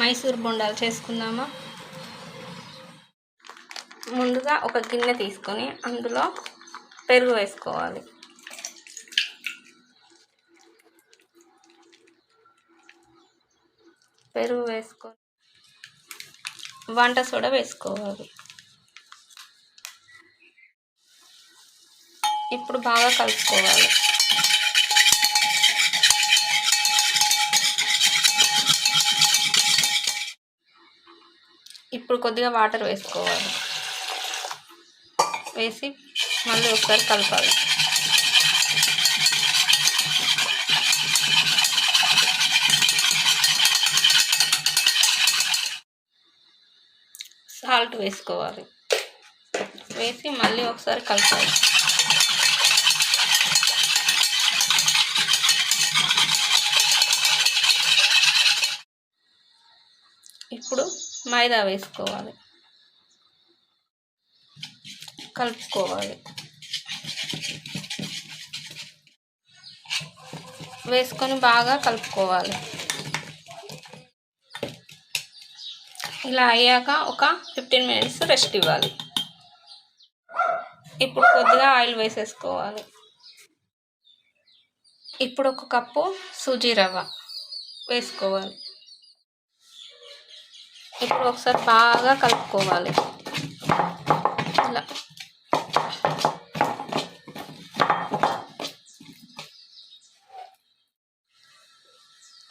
మైసూర్ బొండాలు చేసుకుందామా? ముందుగా ఒక గిన్నె తీసుకొని అందులో పెరుగు వేసుకోవాలి. పెరుగు వేసుకొని వంట సోడా వేసుకోవాలి. ఇప్పుడు బాగా కలుపుకోవాలి. ఇప్పుడు కొద్దిగా వాటర్ వేసుకోవాలి. వేసి మళ్ళీ ఒకసారి కలపాలి. సాల్ట్ వేసుకోవాలి. వేసి మళ్ళీ ఒకసారి కలపాలి. ఇప్పుడు మైదా వేసుకోవాలి. కలుపుకోవాలి. వేసుకొని బాగా కలుపుకోవాలి. ఇలా అయ్యాక ఒక ఫిఫ్టీన్ మినిట్స్ రెస్ట్ ఇవ్వాలి. ఇప్పుడు కొద్దిగా ఆయిల్ వేసేసుకోవాలి. ఇప్పుడు ఒక కప్పు సూజీ రవ్వ వేసుకోవాలి. ఇప్పుడు ఒకసారి బాగా కలుపుకోవాలి. ఇలా.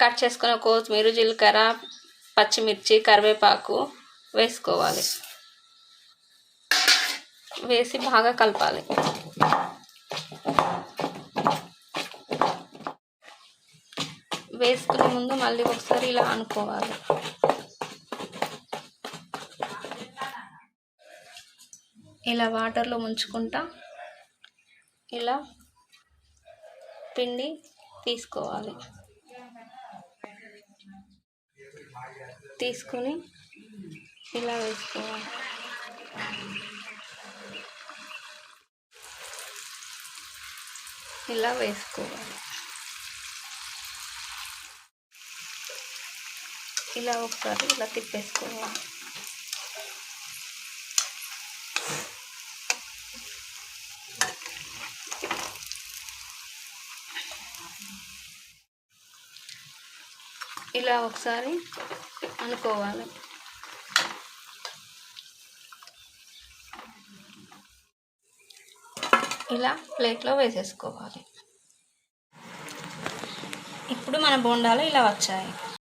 కట్ చేసుకున్న కొత్తిమీర జీలకర్ర పచ్చిమిర్చి కరివేపాకు వేసుకోవాలి. వేసి బాగా కలపాలి. వేసుకునే ముందు మళ్ళీ ఒకసారి ఇలా అనుకోవాలి. ఇలా వాటర్లో ముంచుకుంటా ఇలా పిండి తీసుకోవాలి. తీసుకుని ఇలా వేసుకోవాలి. ఇలా వేసుకోవాలి. ఇలా ఒకసారి ఇలా తిప్పేసుకోవాలి. ఇలా ఒకసారి అనుకోవాలి. ఇలా ప్లేట్లో వేసేసుకోవాలి. ఇప్పుడు మన బోండాలు ఇలా వచ్చాయి.